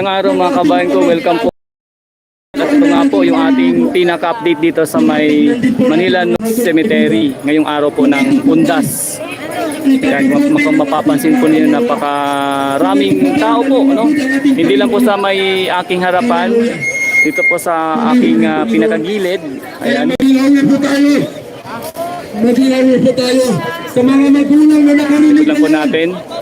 Magandang araw mga kabayan ko. Welcome po. At ito nga po yung ating pinaka-update dito sa may Manila North Cemetery. Ngayong araw po ng Undas. Kaya map- map- mapapansin po niyo napakaraming tao po. No? Hindi lang po sa may aking harapan. Dito po sa aking ah, pinakagilid. Ayan. Magdilawan po tayo. Magdilawan po tayo. Sa mga magulang na nakarinig Tignan po natin.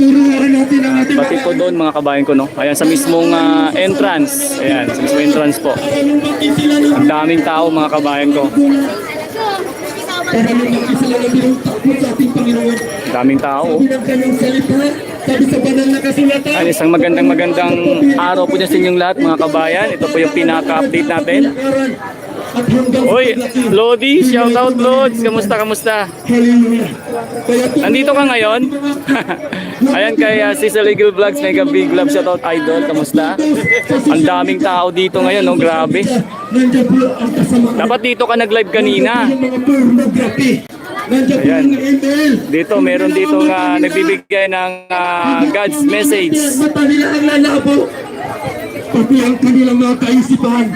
Turuan natin ang ating Pati po doon mga kabayan ko. No? Ayan sa mismong ah, entrance. Ayan sa mismong entrance po. Ang daming tao mga kabayan ko. para lumaki sila ng birong takot sa ating Panginoon. Daming tao. Sabi ng kanyang salita, sabi sa banal na kasulatan, Ay, isang magandang magandang araw po dyan sa inyong lahat mga kabayan. Ito po yung pinaka-update natin. Uy. Lodi, shout out Lods. Kamusta, kamusta? Nandito ka ngayon? Ayan kay uh, Cecil Eagle Vlogs, Mega Big Love, shout out Idol. Kamusta? Ang daming tao dito ngayon, no? Grabe. Dapat dito ka nag-live kanina. Ayan. Dito, meron dito nga nagbibigay ng ah, God's message. Mata nila ang lalabo. Pati ang kanilang mga kaisipan.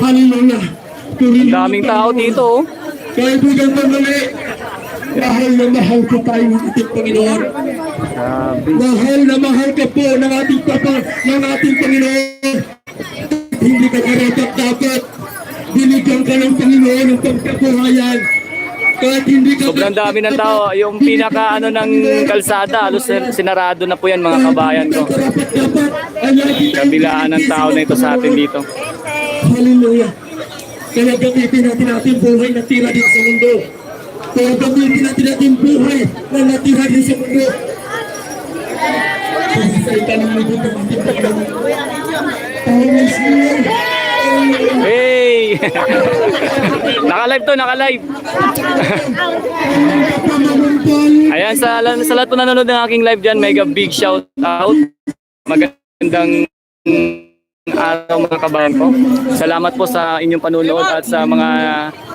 Hallelujah. Ang daming tao dito. oh. Kaibigan mo mali. Mahal na mahal ko tayo ng ating Panginoon. Mahal na mahal ka po ng ating Papa, ng ating Panginoon. Hindi ka karapat dapat. Binigyan ka ng Panginoon ng pagkabuhayan. Kahit hindi ka... Sobrang dami ng tao. Yung pinaka ano ng kalsada, halos sin- sinarado na po yan mga kabayan ko. Kabilaan ng tao na ito sa atin dito. Hallelujah. Kaya gamitin natin ating buhay na tira din sa mundo. Kaya gamitin natin ating buhay na natira din sa mundo. Kasi sa italang mundo ng ating. Pawis mo yan. Hey! naka-live to, naka-live. Ayan, sa, sa lahat po nanonood ng aking live dyan, mega big shout out. Magandang araw mga kabayan ko. Salamat po sa inyong panunood at sa mga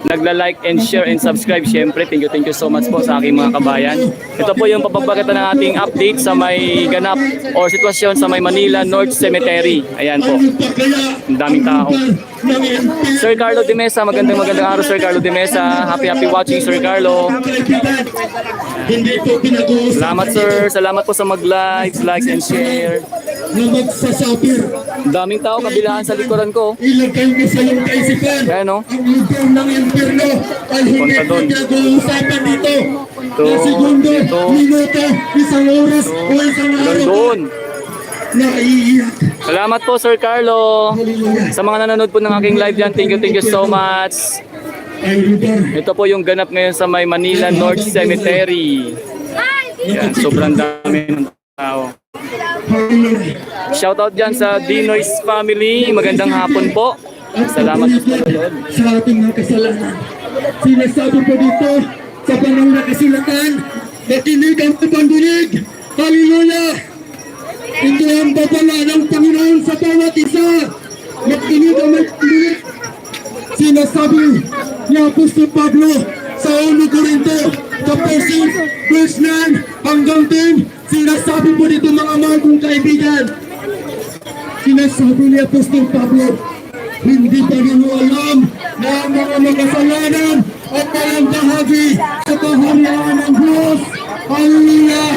nagla-like and share and subscribe. Siyempre, thank you, thank you so much po sa aking mga kabayan. Ito po yung papagpakita ng ating update sa may ganap o sitwasyon sa may Manila North Cemetery. Ayan po. Ang daming tao. Sir Carlo de Mesa, magandang magandang araw Sir Carlo de Mesa. Happy happy watching Sir Carlo. Hindi po pinag-uusap. Salamat sir, salamat po sa mag-likes, likes and share. Na magsasapir. Daming tao kabilaan sa likuran ko. Ilagay mo sa iyong kaisipan. Ayan o. Ang lugar ng impyerno ay hindi doon. pinag-uusapan dito. Ito, Na segundo, ito. minuto, isang oras, o isang araw doon. na iiyak. Salamat po Sir Carlo. Sa mga nanonood po ng aking live dyan, thank you, thank you so much. Ito po yung ganap ngayon sa may Manila North Cemetery. Yan, sobrang dami ng tao. Shoutout dyan sa Dinoy's family. Magandang hapon po. Salamat po sa ating mga kasalanan. Sinasabi po dito sa panang na kasulatan, makinig ang pandinig. Hallelujah! Ito ang babala ng Panginoon sa bawat isa. Makinig ang makinig. Sinasabi ni Apostol Pablo sa 1 Corinto, chapter 6, verse 9 hanggang 10, sinasabi po dito mga mahal kong kaibigan, Sinasabi ni Apostol Pablo, hindi pa rin mo alam na ang mga makasalanan at walang bahagi sa kaharian ng Diyos. Hallelujah!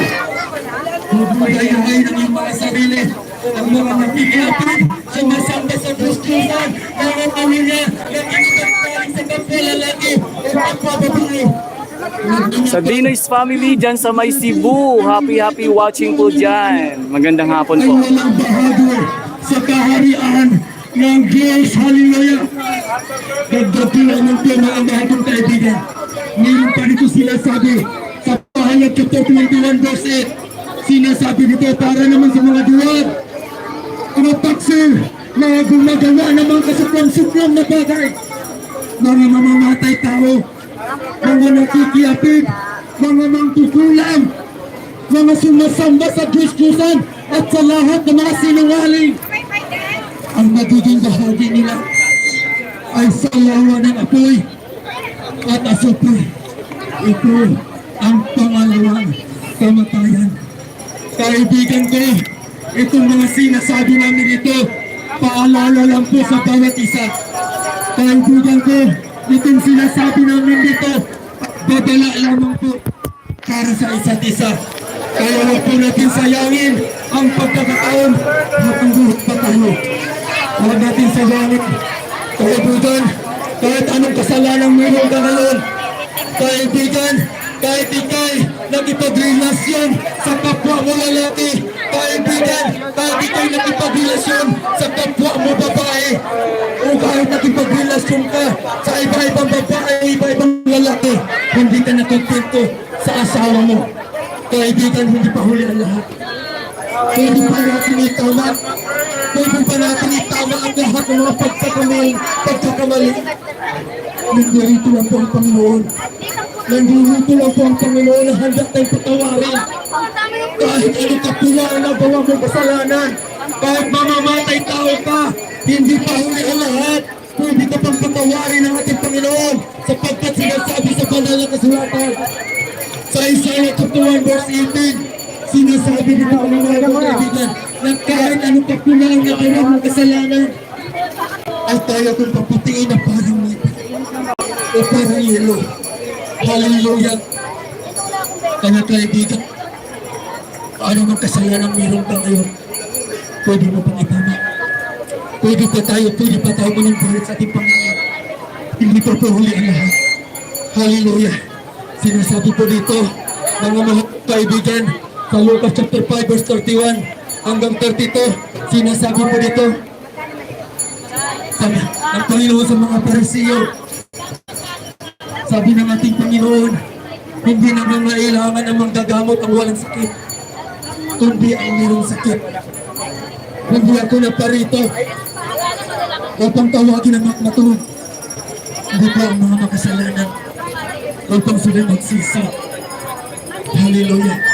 Hubugayahay ng mga sarili ang mga nakikipin, sumasamba sa Kristusan, mga pamilya, nakikipagpaling sa kapwa lalaki at kapwa babae. Sa Dinoy's family dyan sa may Cebu. Happy happy watching po dyan. Magandang hapon ay po. walang bahagi sa kaharian ng Diyos. Hallelujah! Nagdapilan ng ang mga kong kaibigan. Meron pa dito sila sabi sa pahayag chapter 21 verse 8. Sinasabi dito para naman sa mga duwag. Mga taksil na gumagawa ng mga kasuklam-suklam na bagay. Mga mamamatay tao. Mga nakikiyapid. Mga mangkukulam mga sumasamba sa Diyos-Diyosan at sa lahat ng mga sinungaling. Ang magiging bahagi nila ay sayawa ng apoy at asupre. Ito ang pangalawang kamatayan. Kaibigan ko, itong mga sinasabi namin ito, paalala lang po sa bawat isa. Kaibigan ko, itong sinasabi namin dito, babala lamang po para sa isa't isa. Kaya huwag po natin sayangin ang pagkakataon habang buhat pa tayo. Huwag natin sayangin. Kaibigan, kahit anong kasalanan meron ka ngayon, kaibigan, kahit ikay nakipagrelasyon sa kapwa mo lalaki, kaibigan, kahit ikay nakipagrelasyon sa kapwa mo babae, o kahit nakipagrelasyon ka sa iba-ibang babae, iba-ibang lalaki, hindi ka nakontento sa asawa mo. Kaibigan, hindi pa huli ang lahat. Pwede pa natin itama. Pwede pa natin itama ang lahat ng mga pagkakamali. Pagkakamali. Nandito lang po ang Panginoon. Nandito lang po ang Panginoon na handa tayong patawarin. Kahit ano kapila ang nagawa mo kasalanan. Kahit mamamatay tao ka, hindi pa huli ang lahat. Pwede ka pang patawarin ng ating Panginoon sapagkat sinasabi sa banal na kasulatan sa Isaiah chapter 1 verse 18, sinasabi nito ang mga kaibigan na kahit anong kakulangan na kayo ng kasalanan, ay tayo kong paputiin na parang nito o parang yelo. Hallelujah. Kaya kaibigan, ano ng kasalanan meron ka ngayon, pwede mo pang itama. Pwede pa tayo, pwede pa tayo manungkulit sa ating Panginoon. Hindi pa po huli ang lahat. Hallelujah. Sinasabi po dito, mga mga kaibigan, sa Lucas chapter 5 verse 31 hanggang 32, sinasabi po dito, sabi, ang Panginoon sa mga parisiyo, sabi ng ating Panginoon, hindi na nangailangan ang manggagamot ang walang sakit, kundi ang mayroong sakit. Hindi ako naparito upang tawagin ang mga matulog. Hindi po ang mga makasalanan upang sila magsisi. Hallelujah.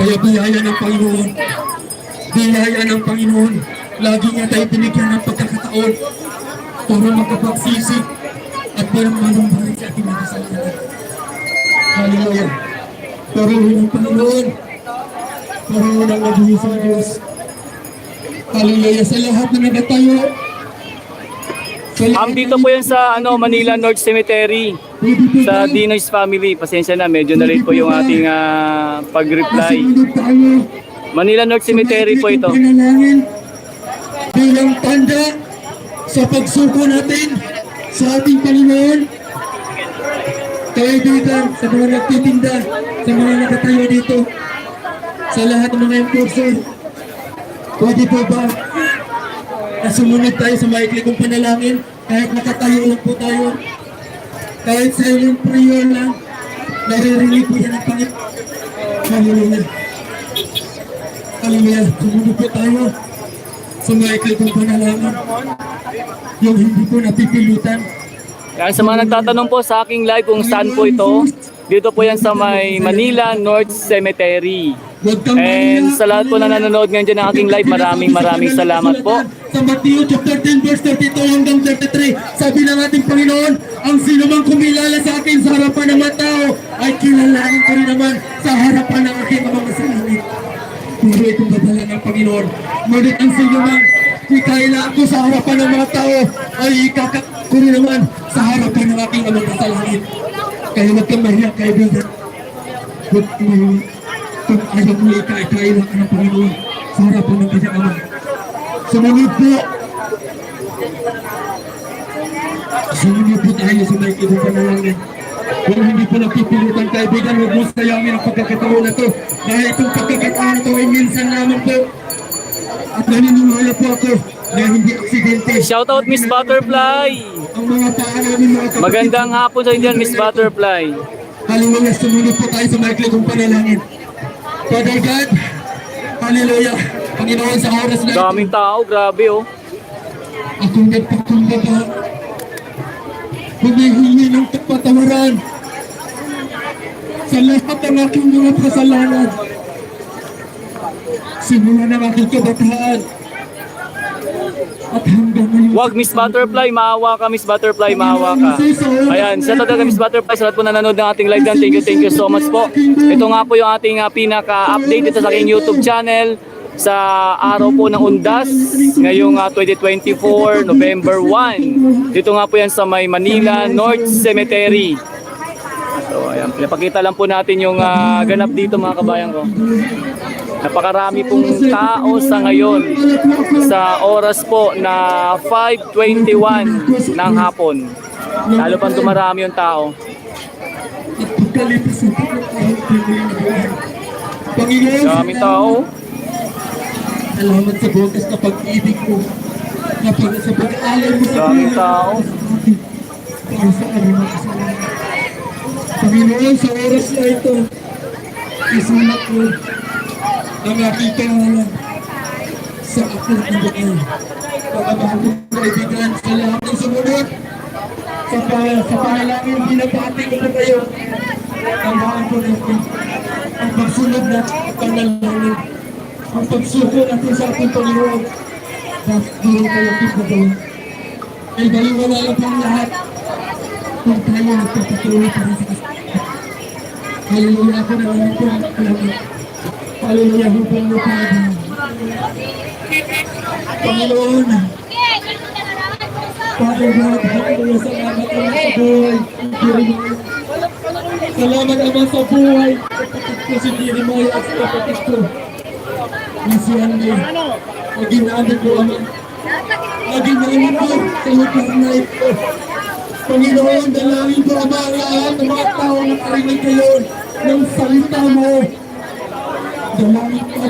Kaya biyaya ng Panginoon. Biyaya ng Panginoon. Lagi niya tayo binigyan ng pagkakataon para makapagsisi at para malumbay sa ating mga kasalanan. Hallelujah. Purihin ng Panginoon. Purihin ng nabihis ng Diyos. Hallelujah. Sa lahat na nagatayo. Lahat Um, dito po yan sa ano, Manila North Cemetery sa Dinoy's family. Pasensya na, medyo na late po yung ating ah, pag-reply. Manila North Cemetery po ito. Bilang tanda sa pagsuko natin sa ating Panginoon. Kaibigan, sa mga nagtitinda, sa mga nakatayo dito, sa lahat ng mga enforcer, pwede po ba na sumunod tayo sa maikli kong panalangin kahit nakatayo lang po tayo, kahit silent prayer lang, naririnig po yan ang Panginoon. Hallelujah. Hallelujah. Sumunod po tayo sa maikli kong panalangin. Yung hindi po napipilitan. Yan, sa mga nagtatanong po sa aking live kung saan po ito, dito po yan sa may Manila North Cemetery. And sa lahat po na nanonood ngayon dyan ng aking live, maraming maraming salamat po. Sa Matthew chapter 10 verse 32 hanggang 33, sabi ng ating Panginoon, ang sino mang kumilala sa akin sa harapan ng mga tao, ay kilalanin ko rin naman sa harapan ng aking mga masalangit. Puro itong babala ng Panginoon. Ngunit ang sino mang ikaila ako sa harapan ng mga tao, ay ikakak ko rin naman sa harapan ng aking mga masalangit. Kaya huwag kang mahiya, kaibigan. Huwag kang mahiya. Ayaw mo ikaila ka ng Panginoon sa harapan ng kanyang ama. Sumunod po. Sumunod po tayo sa may ibang panalangin. Kung hindi po napipilitan kaibigan, huwag mo sayangin ang pagkakataon na to. Dahil itong pagkakataon to ay minsan lamang po. At naniniwala po ako na hindi aksidente. Shoutout Miss Butterfly! Ang mga paa namin mga kapatid. Magandang hapon sa inyo Miss Butterfly. Hallelujah, sumunod po tayo sa maikli kong panalangin. Father God, Hallelujah, Panginoon sa oras na Daming tao, grabe oh. akong nagpakumbaba. Humihingi ng kapatawaran sa lahat ng aking mga kasalanan. Simula ng aking kabataan Wag Miss Butterfly, maawa ka Miss Butterfly, maawa ka. Ayan, sa talaga Miss Butterfly, sa lahat po na nanonood ng ating live dyan, thank you, thank you so much po. Ito nga po yung ating ah, pinaka-update dito sa aking YouTube channel. sa araw po ng Undas ngayong ah, 2024, November 1. Dito nga po yan sa may Manila North Cemetery. So ayan, pinapakita lang po natin yung ah, ganap dito mga kabayan ko. Napakarami pong tao sa ngayon sa oras po na 5.21 ng hapon. Lalo pang dumarami yung tao. Daming tao. Salamat sa bukas na pag-ibig mo. Na pag sa pag-aalay mo sa Daming tao. Panginoon, sa oras na ito, isulat mo ang aking pangalan sa akong ibigay. Mga mga kaibigan, sa lahat ng sumunod, sa, sa panalangin, binabati ko po kayo. Ang mga po natin, ang pagsunod na panalangin, ang pagsuko natin sa ating Panginoon. Bakit doon kayo kipagawa? Ay baliwala po lahat kung tayo nagpapatuloy pa rin sa kasalanan. Hallelujah ako na lang po ang. Hallelujah hubang mo pa Panginoon, Father God, hallelujah, salamat naman sa buhay. Salamat naman sa buhay. Kapatid ko si Jeremiah at sa kapatid ko. Si Andy. Maging namin ko kami. Maging namin ko sa lugar na ito. Panginoon, dalangin ko ang mga ng mga tao na karinig ngayon ng salita mo. Dalangin ko?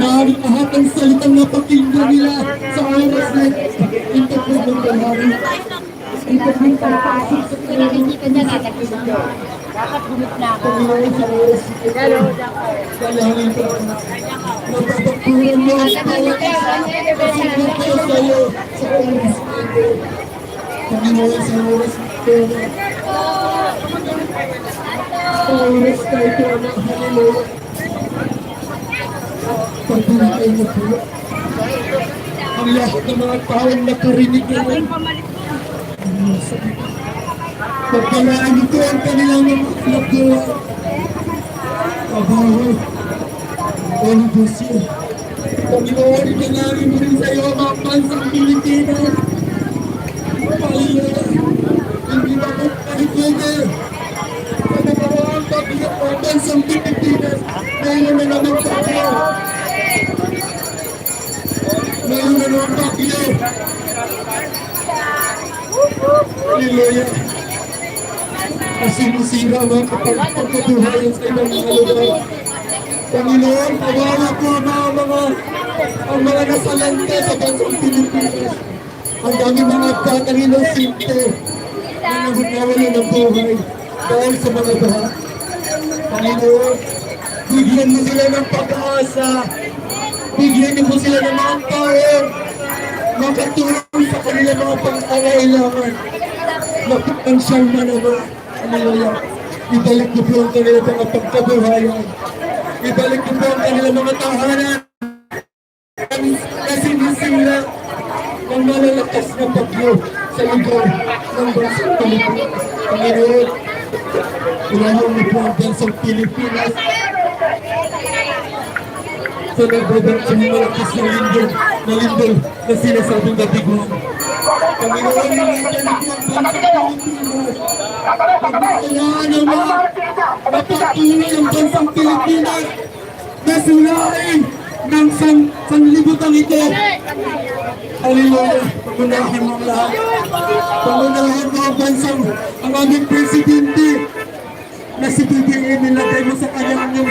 Na ang lahat ng salitang napakinggan nila sa oras na ito. Po ng dalangin. Ito po ang pagpasok sa natagpuan. Dapat gumit na ako. Na ito. Dalangin ko. Napapagpunan mo ang bawat isa. Pasukin ko sa iyo sa oras na ito. Panginoon sa oras na ito. Sa oras na ito, anak, hallelujah. Pagpapalay mo po. Ang lahat ng mga taong nakarinig ngayon. Pagpalaan ito ang kanilang nagawa. Abaho. Ano po siya? Panginoon, itanangin mo rin sa iyo mga bansang Pilipinas. Panginoon, hindi ba? Sa nakaraan bagyo ang bansang Pilipinas, ngayon na naman naman bagyo. Hallelujah. Kasi masira mga kapagpagpatuhayan sa ibang mga lugar. Panginoon, kawawa po mga mga ang mga nasalante sa bansang Pilipinas. Ang dami mga batang inosinte na nagkawala ng buhay dahil sa mga baha. Panginoon, bigyan mo sila ng pag-asa. Bigyan po sila ng mga tao makatulong sa kanilang mga pangangailangan na potensyal na naman. Hallelujah. Ibalik niyo po ang kanilang mga pagkabuhayan. Ibalik niyo po ang kanilang mga tahanan. Kasi nasira ng malalakas na bagyo sa lugar ng bansang Pilipinas. Panginoon, ilahaw niyo po ang bansang Pilipinas sa nagbabansang malakas na lindol, na lindol na sinasabing nabiguan. Panginoon, ilahaw niyo po ang bansang Pilipinas. Pagkakayaan ng mga napatuloy ang bansang Pilipinas na sulain ng sang sanlibutan ito. Hallelujah. Pangunahan mo ang lahat. Pangunahan mo ang bansang ang aming presidente na si BBM nilagay mo sa kanyang yung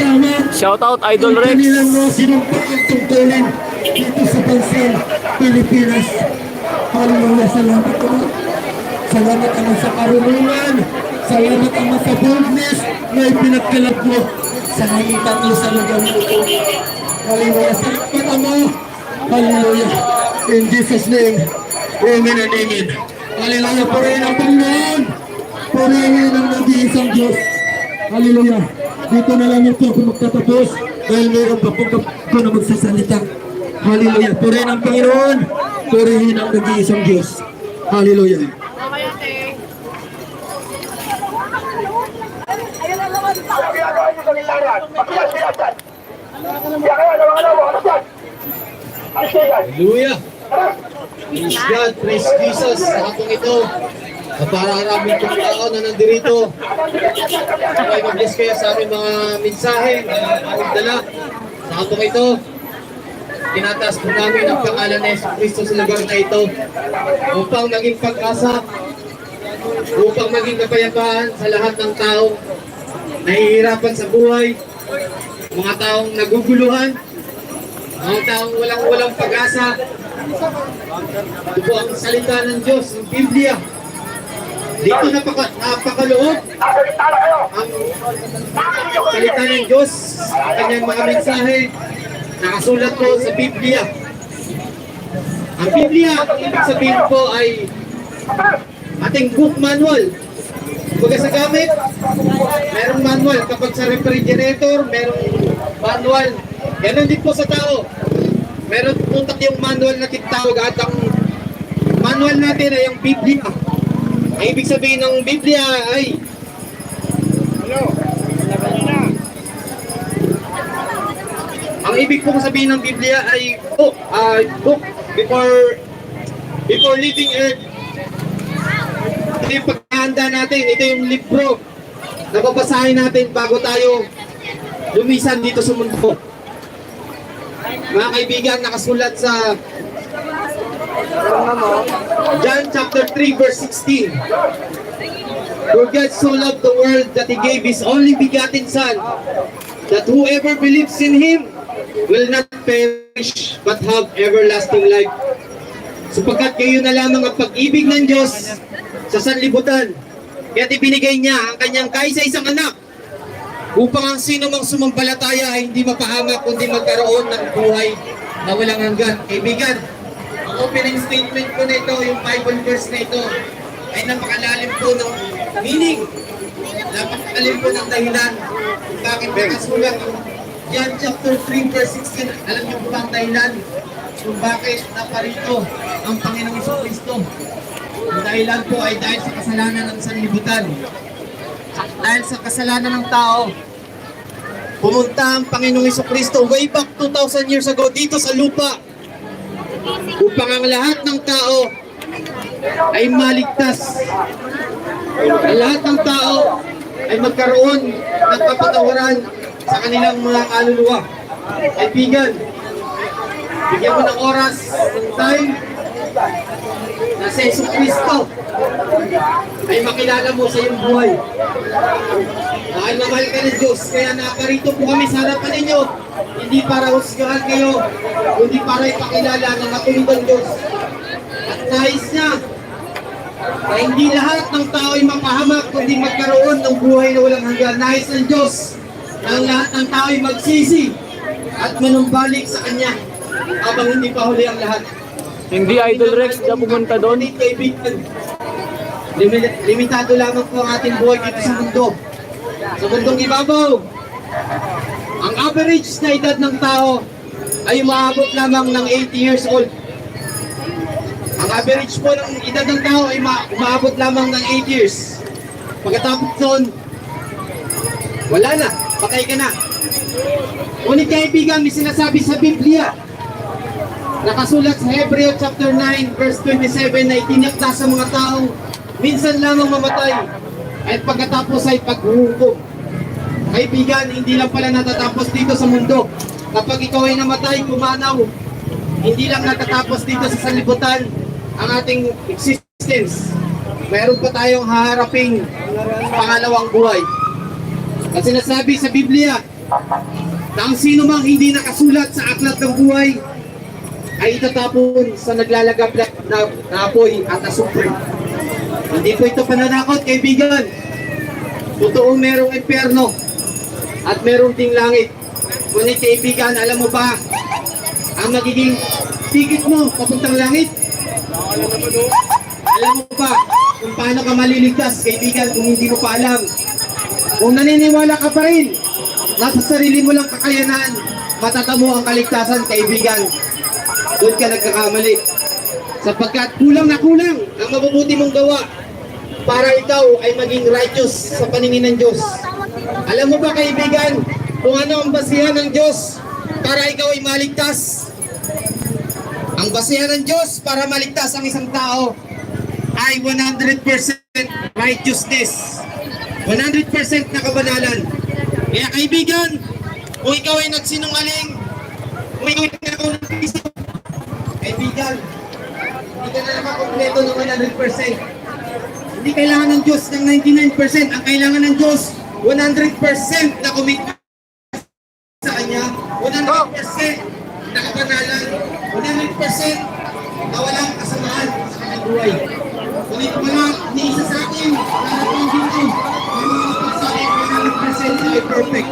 tama. Shoutout Idol Rex. kanilang ang tungkulin dito sa bansang Pilipinas. Hallelujah, salamat ko. Salamat naman sa karunungan. Salamat naman sa boldness na ipinagkalap mo sa aming tatlo sa lugar mo. Hallelujah, salamat Ama. Hallelujah. In Jesus' name, Amen and Amen. Hallelujah, purihin ang Panginoon. Purihin ang nag-iisang Diyos. Hallelujah. Dito na lang ito ako magtatapos. Dahil mayroon pa po ko na magsasalita. Hallelujah. Purihin ang Panginoon. Purihin ang nag-iisang Diyos. Hallelujah. Hallelujah! Praise God, praise Jesus sa hapong ito. Para maraming tao na nandirito. Sabay mag-bless kayo sa aming mga mensahe na aming dala sa hapong ito. Tinataas po namin ang pangalan ni Cristo sa lugar na ito upang maging pag-asa, upang maging kapayapaan sa lahat ng tao nahihirapan sa buhay, mga taong naguguluhan, mga taong walang walang pag-asa. Ito ang salita ng Diyos, ang Biblia. Dito napaka, napakaloob ang salita ng Diyos, ang kanyang mga mensahe, nakasulat po sa Biblia. Ang Biblia, ang ibig sabihin po ay ating book manual. Kumbaga sa gamit, merong manual. Kapag sa refrigerator, merong manual. Ganon din po sa tao. Meron po yung manual na tinatawag at ang manual natin ay ang Biblia. Ang ibig sabihin ng Biblia ay Ang ibig pong sabihin ng Biblia ay book, ah, book before before leaving earth. Ito yung paghahanda natin, ito yung libro na babasahin natin bago tayo lumisan dito sa mundo. Mga kaibigan, nakasulat sa John chapter 3 verse 16. For God so loved the world that He gave His only begotten Son, that whoever believes in Him will not perish but have everlasting life. Sapagkat kayo na lamang ang pag-ibig ng Diyos sa sanlibutan. Kaya't ibinigay niya ang kanyang kaisa-isang anak upang ang sino mang sumampalataya ay hindi mapahamak kundi magkaroon ng buhay na walang hanggan. Kaibigan, ang opening statement ko na ito, yung Bible verse na ito, ay napakalalim po ng meaning. Napakalalim po ng dahilan kung bakit nakasulat ang John chapter 3 verse 16. Alam niyo po ba ang dahilan kung bakit naparito ang Panginoong Kristo? Ang dahilan po ay dahil sa kasalanan ng sanlibutan. Dahil sa kasalanan ng tao, pumunta ang Panginoong Iso Kristo way back 2,000 years ago dito sa lupa upang ang lahat ng tao ay maligtas. Ang lahat ng tao ay magkaroon ng kapatawaran sa kanilang mga kaluluwa. Kaibigan, bigyan mo ng oras, ng time, na si Kristo ay makilala mo sa iyong buhay. Dahil na mahal ka ng Diyos, kaya nakarito po kami sa harapan ninyo, hindi para husgahan kayo, kundi para ipakilala na natulog ang Diyos. At nais niya na hindi lahat ng tao ay mapahamak, kundi magkaroon ng buhay na walang hanggan. Nais ng Diyos na ang lahat ng tao ay magsisi at manumbalik sa Kanya habang hindi pa huli ang lahat. Hindi Idol Rex na pumunta doon. Limitado lamang po ang ating buhay dito sa mundo. Sa mundong ibabaw, ang average na edad ng tao ay umaabot lamang ng 80 years old. Ang average po ng edad ng tao ay ma- umaabot lamang ng 8 years. Pagkatapos nun, wala na, patay ka na. Ngunit kaibigan, may sinasabi sa Biblia, Nakasulat sa Hebreo chapter 9 verse 27 na itinakda sa mga taong minsan lamang mamatay at pagkatapos ay paghuhukom. Kaibigan, hindi lang pala natatapos dito sa mundo. Kapag ikaw ay namatay, kumanaw, hindi lang natatapos dito sa sanlibutan ang ating existence. Meron pa tayong haharaping pangalawang buhay. At sinasabi sa Biblia na ang sino mang hindi nakasulat sa aklat ng buhay ay itatapon sa naglalagap na, na, na apoy at asupre. Hindi po ito pananakot, kaibigan. Totoong merong impyerno at merong ding langit. Ngunit kaibigan, alam mo ba ang magiging ticket mo papuntang langit? Alam mo ba kung paano ka maliligtas, kaibigan, kung hindi mo pa alam? Kung naniniwala ka pa rin nasa sarili mo lang kakayanan, matatamo ang kaligtasan, kaibigan. Doon ka nagkakamali. Sapagkat kulang na kulang ang mabubuti mong gawa para ikaw ay maging righteous sa paningin ng Diyos. Alam mo ba kaibigan, kung ano ang basihan ng Diyos para ikaw ay maligtas? Ang basihan ng Diyos para maligtas ang isang tao ay 100% righteousness. 100% na kabanalan. Kaya kaibigan, kung ikaw ay nagsinungaling, kung ikaw ay nakaw kaibigan, hindi na naman kompleto ng 100%. Hindi kailangan ng Diyos ng 99%. Ang kailangan ng Diyos, 100% na commitment sa Kanya. 100% na kabanalan. 100% na walang kasamaan sa kanyang buhay. Ngunit wala ni isa sa akin, lahat ng dito, may mga kapagsabi 100% na ay perfect.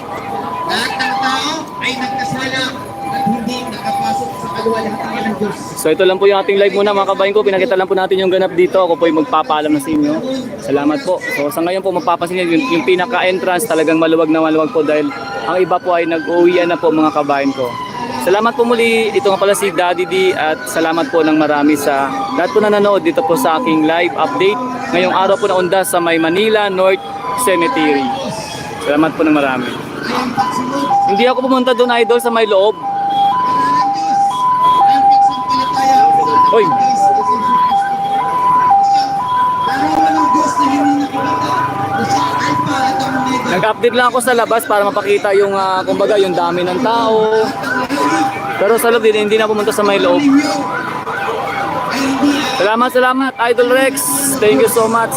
Lahat ng tao ay nagkasala at hindi nakapasok sa kaluwalhatian ng Diyos. So ito lang po yung ating live muna mga kabayan ko. Pinakita lang po natin yung ganap dito. Ako po yung magpapaalam na sa inyo. Salamat po. So sa ngayon po magpapasin yung, yung pinaka-entrance talagang maluwag na maluwag po dahil ang iba po ay nag-uwian na po mga kabayan ko. Salamat po muli. Ito nga pala si Daddy D at salamat po ng marami sa lahat po na nanood dito po sa aking live update. Ngayong araw po na unda sa may Manila North Cemetery. Salamat po ng marami. Hindi ako pumunta doon idol sa may loob. Omega. Nag-update lang ako sa labas para mapakita yung ah, kumbaga yung dami ng tao. Pero sa loob din hindi na pumunta sa may loob. Salamat, salamat Idol Rex. Thank you so much.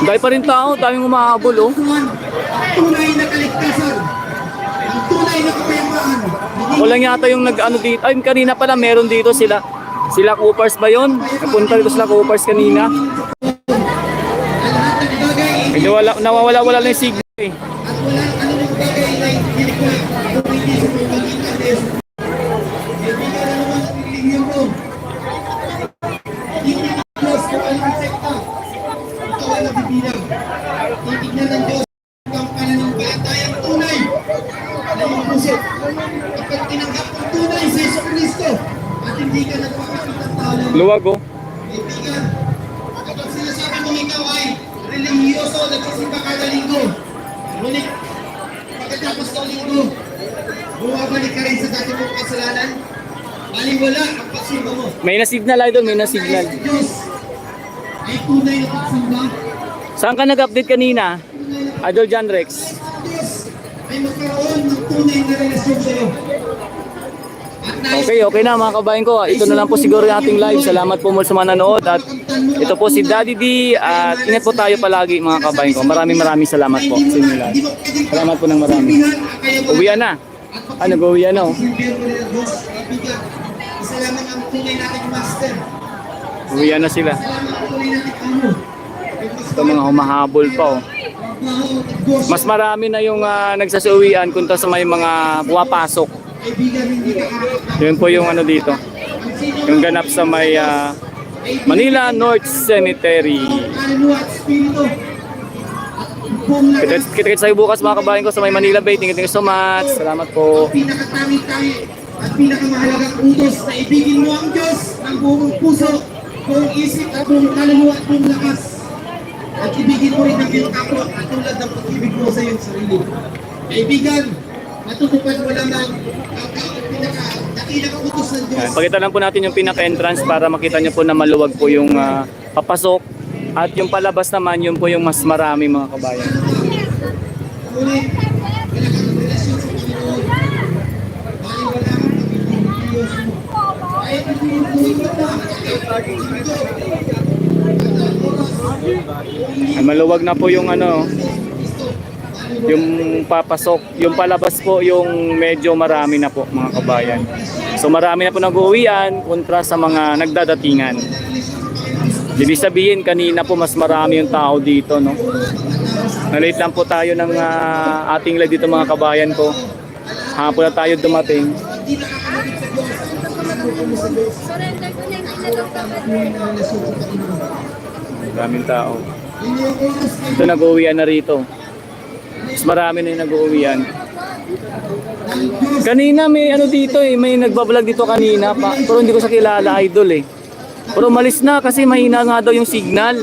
Dahil pa rin tao, daming umahabol oh. Tunay na kaligtasan, ang tunay na kapayapaan. Ako lang yata yung nag-ano dito. Ay, kanina pala meron dito sila. Sila Coopers ba yon? Napunta dito sila Coopers kanina. Medyo wala, nawawala-wala lang yung signal eh. at walang Luwag oh. Kaibigan, kapag sinasabi mo ikaw ay religyoso, nagsisimba kada linggo, ngunit pagkatapos ng linggo, bumabalik ka rin sa dati mong kasalanan, baliwala ang pagsimba mo. May na-signal idol, may na-signal. Dahil sa Diyos ay tunay na pagsimba, Saan ka nag-update kanina? Idol John Rex. ang Diyos ay magkaroon ng tunay na relasyon sa iyo. Okay, okay na mga kabayan ko. Ito na lang po siguro yung ating live. Salamat po muli sa mga nanood. At ito po si Daddy D. At ingat po tayo palagi mga kabayan ko. Maraming maraming salamat po sa inyo lahat. Salamat po ng marami. Uwian na. Ah, nag-uwian na oh. Rin ang tunay nating master. Uwian na sila. Salamat. Ito mga humahabol pa oh. Mas marami na yung uh, nagsasuwian kunta sa may mga pumapasok. Yun po yung ano dito. Yung ganap sa may ah, Manila North Cemetery. Kaluluwa at spirito. At buong Kita, lakas, kita, kita tayo bukas mga kabayan ko sa may Manila Bay. Thank you so much. Salamat po. pinakatangi-tangi at pinakamahalagang utos na ibigin mo ang Diyos ng buong puso, buong isip at buong kaluluwa at buong lakas. At ibigin mo rin ang iyong kapwa at tulad ng pag-ibig mo sa iyong sarili. Kaibigan, matutupad mo lamang ang ka- pinaka-dakilang utos ng Diyos. Pakita lang po natin yung pinaka-entrance para makita nyo po na maluwag po yung ah, papasok. At yung palabas naman, yun po yung mas marami mga kabayan. Ngunit, relasyon sa Panginoon. Dahil wala Diyos mo. Mo Ay, maluwag na po yung ano, yung papasok, yung palabas po yung medyo marami na po mga kabayan. So marami na po nag-uwian kontra sa mga nagdadatingan. Ibig sabihin kanina po mas marami yung tao dito no. Nalate lang po tayo ng ah, ating live dito mga kabayan ko. Hapon na tayo dumating. Maraming tao. Ito nag-uwian na rito. Mas marami na yung nag-uuwian. Kanina may ano dito eh, may nagbablog dito kanina pa. Pero hindi ko sa kilala, idol eh. Pero malis na kasi mahina nga daw yung signal.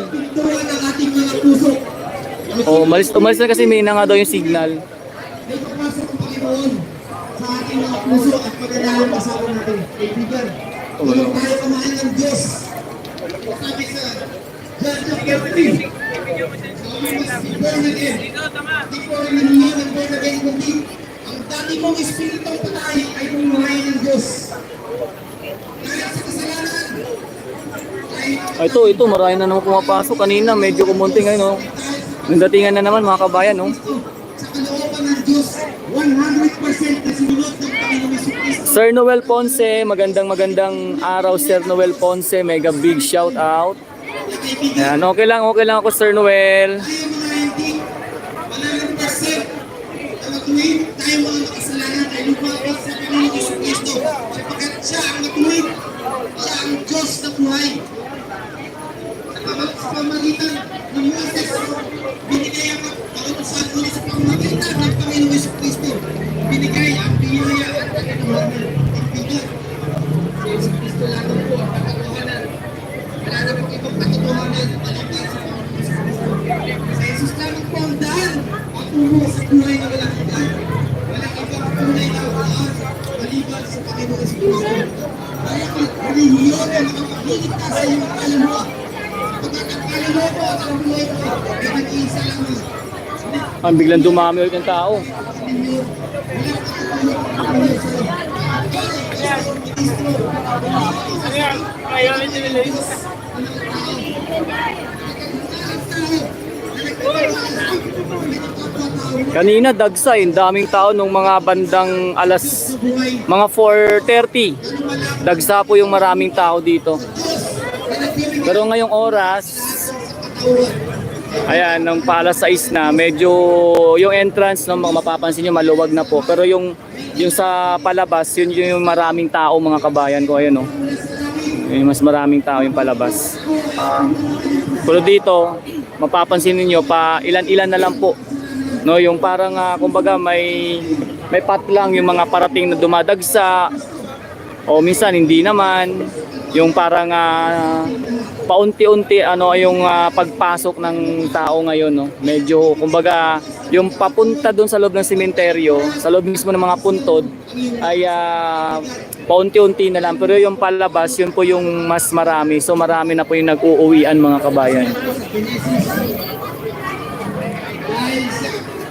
Oh, umalis, umalis na kasi mahina nga daw yung signal. Sa ating mga puso at pagkadalang kasama natin. Kaibigan, tulong tayo kamahal ng Diyos. Sabi sa John chapter 3, ang dati mong espiritong patay ay bumuhay ng Diyos. Ito, ito, marami na naman pumapasok. Kanina, medyo kumunti ngayon, no? Yung datingan na naman, mga kabayan, no? sa kalooban ng Diyos, 100% na sinunod ng Panginoong Yesu-Cristo. Sir Noel Ponce, magandang magandang araw, Sir Noel Ponce. Mega big shout out. Yan, okay lang, okay lang ako, Sir Noel. tayo mga hindi 100% na matuwid, tayo mga makasalanan ay lumapit sa Panginoong Yesu-Cristo sapagkat siya ang matuwid, siya ang Diyos na buhay. Sa pamag- sa pamagitan ng Moses, binigay ang kautusan ulit sa pamamagitan ng Panginoong Yesu-Cristo. Binigay ang biyaya at katotohanan. Buhay na hanggan. Walang ibang tunay na daan maliban sa Panginoong Yesu-Cristo. Kaya ang relihiyon ay makakapiligtas sa iyong kaluluwa. Sapagkat ang kaluluwa mo at ang buhay mo ay nag-iisa lamang. Ang biglang dumami ulit ng tao. Kanina, dagsay, ang daming tao nung mga bandang alas, mga 4.30. Dagsa po yung maraming tao dito. Pero ngayong oras, ayan, nung palas 6 na, medyo yung entrance, no, mapapansin nyo, maluwag na po. Pero yung, yung sa palabas, yun yung maraming tao mga kabayan ko, ayun, no. Yung mas maraming tao yung palabas. Pero dito, mapapansin niyo pa ilan-ilan na lang po. No, yung parang ah, kumbaga may may pat lang yung mga parating na dumadagsa. O minsan hindi naman. Yung parang ah, paunti-unti ano yung ah, pagpasok ng tao ngayon no? Medyo kumbaga yung papunta doon sa loob ng sementeryo sa loob mismo ng mga puntod ay ah, paunti-unti na lang. Pero yung palabas yun po yung mas marami. So marami na po yung nag-uuwian mga kabayan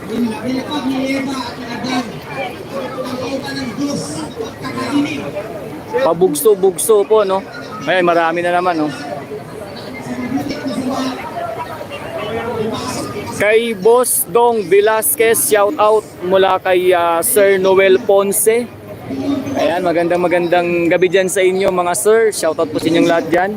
Nilapag ni Eva at Adan, ang kauban ng Diyos at kakainin. pabugso-bugso po no ay marami na naman no Kay Boss Dong Velasquez, shout out mula kay ah, Sir Noel Ponce. Ayan, magandang magandang gabi dyan sa inyo mga sir. Shout out po sa inyong lahat dyan.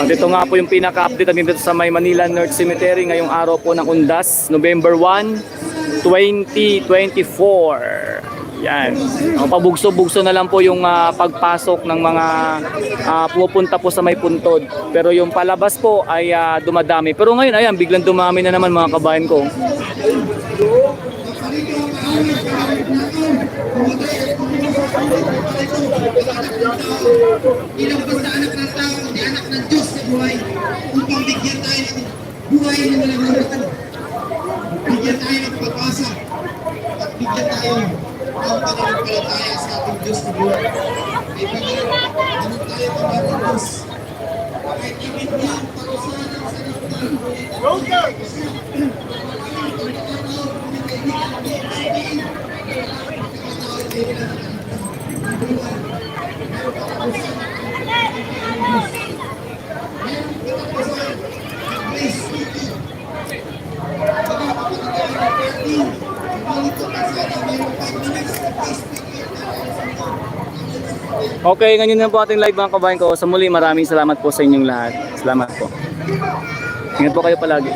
At ito nga po yung pinaka-update natin dito sa May Manila North Cemetery ngayong araw po ng Undas, November 1, 2024. Yan. Ang pabugso-bugso na lang po yung ah, pagpasok ng mga ah, pupunta po sa may puntod. Pero yung palabas po ay ah, dumadami. Pero ngayon, ayan, biglang dumami na naman mga kabayan ko. Ilang basta ng tao, hindi anak ng Diyos na buhay, upang bigyan tayo ng buhay walang hanggan. Bigyan tayo ng pag-asa, at bigyan tayo ng pananampalataya sa ating Diyos na buhay. Kaibigan, ano tayo Diyos? Kahit ibig niya ang parusahan ng sanlibutan, Okay, ganyan na po ating live mga kabayan ko. Sa muli, maraming salamat po sa inyong lahat. Salamat po. Ingat po kayo palagi.